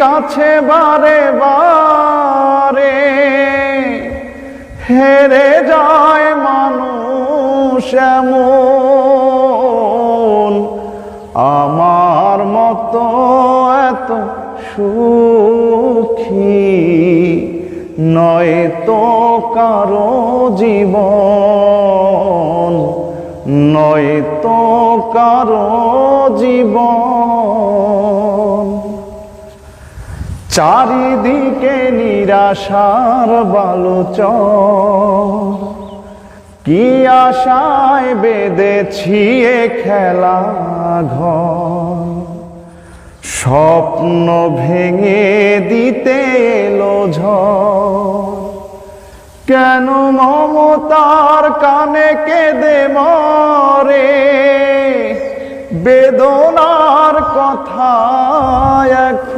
কাছে বারে বারে হেরে যায় মানুষ এমন। আমার মতো এত সুখী নয় তো কারও জীবন, নয় তো কারও জীবন। চারিদিকে নিরাশার বালুচর। কি আশায় বেঁধেছি এ খেলা ঘর। স্বপ্ন ভেঙে দিতে এলো ঝড়। কেন মমতার কানে কেঁদে মরে? বেদ